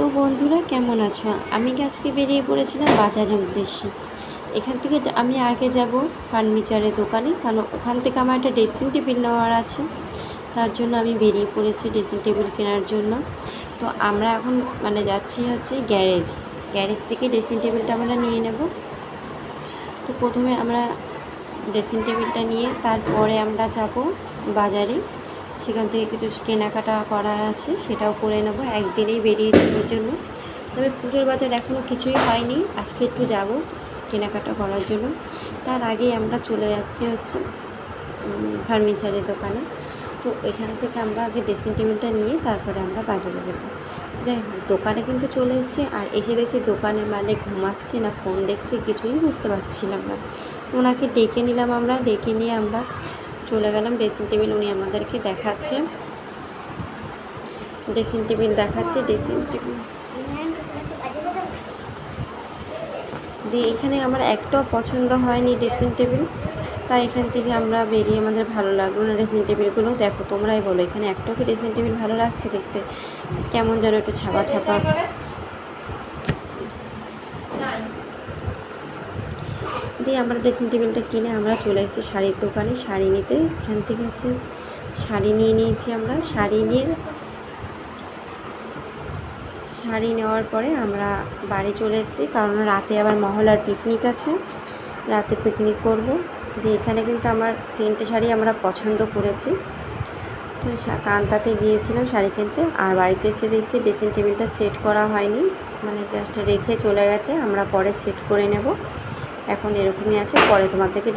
তো বন্ধুরা, কেমন আছো? আমি আজকে বেরিয়ে পড়েছিলাম বাজারের উদ্দেশ্যে? এখান থেকে আমি আগে যাব ফার্নিচারের দোকানে, কারণ ওখান থেকে আমার একটা ড্রেসিং টেবিল নেওয়ার আছে। তার জন্য আমি বেরিয়ে পড়েছি ড্রেসিং টেবিল কেনার জন্য। তো আমরা এখন মানে যাচ্ছি হচ্ছে গ্যারেজ। গ্যারেজ থেকে ড্রেসিং টেবিলটা আমরা নিয়ে নেব। তো প্রথমে আমরা ড্রেসিং টেবিলটা নিয়ে তারপরে আমরা যাব বাজারে। সেখান থেকে কিছু কেনাকাটা করার আছে, সেটাও করে নেব। একদিনেই বেরিয়ে যাওয়ার জন্য। তবে পুজোর বাজার এখনও কিছুই হয়নি। আজকে একটু যাব কেনাকাটা করার জন্য। তার আগেই আমরা চলে যাচ্ছি হচ্ছে ফার্নিচারের দোকানে। তো এখান থেকে আমরা আগে ড্রেসিং টেবিলটা নিয়ে তারপরে আমরা বাজারে যাব। যাই হোক, দোকানে কিন্তু চলে এসেছি আর এসে দেখছি দোকানের মালিক ঘুমাচ্ছে না ফোন দেখছে, কিছুই বুঝতে পারছিলাম না ওনাকে ডেকে নিলাম আমরা, ডেকে নিয়ে আমরা চলে গেলাম। ড্রেসিং টেবিল উনি আমাদেরকে দেখাচ্ছে। ড্রেসিং টেবিল দেখাচ্ছে ড্রেসিং টেবিল দিয়ে এখানে আমার একটাও পছন্দ হয়নি ড্রেসিং টেবিল তাই এখান থেকে আমরা বেরিয়ে আমাদের ভালো লাগল না ড্রেসিং টেবিলগুলো দেখো তোমরাই বলো, এখানে একটাও কি ড্রেসিং টেবিল ভালো লাগছে দেখতে? কেমন যেন একটু ছাপা ছাপা। দিয়ে আমরা ড্রেসিং টেবিলটা কিনে আমরা চলে এসেছি শাড়ির দোকানে। শাড়ি নিতে এখান থেকে হচ্ছে শাড়ি নিয়ে নিয়েছি আমরা। শাড়ি নিয়ে শাড়ি নেওয়ার পরে আমরা বাড়ি চলে এসেছি। কারণ রাতে আবার মহলার পিকনিক আছে। রাতে পিকনিক করব। দিয়ে এখানে কিন্তু আমার তিনটে শাড়ি আমরা পছন্দ করেছি। তো কান্তাতে গিয়েছিলাম শাড়ি কিনতে। আর বাড়িতে এসে দেখছি ড্রেসিং টেবিলটা সেট করা হয়নি। মানে জাস্ট রেখে চলে গেছে। আমরা পরে সেট করে নেব। এখন এরকমই আছে পরে তোমার থেকে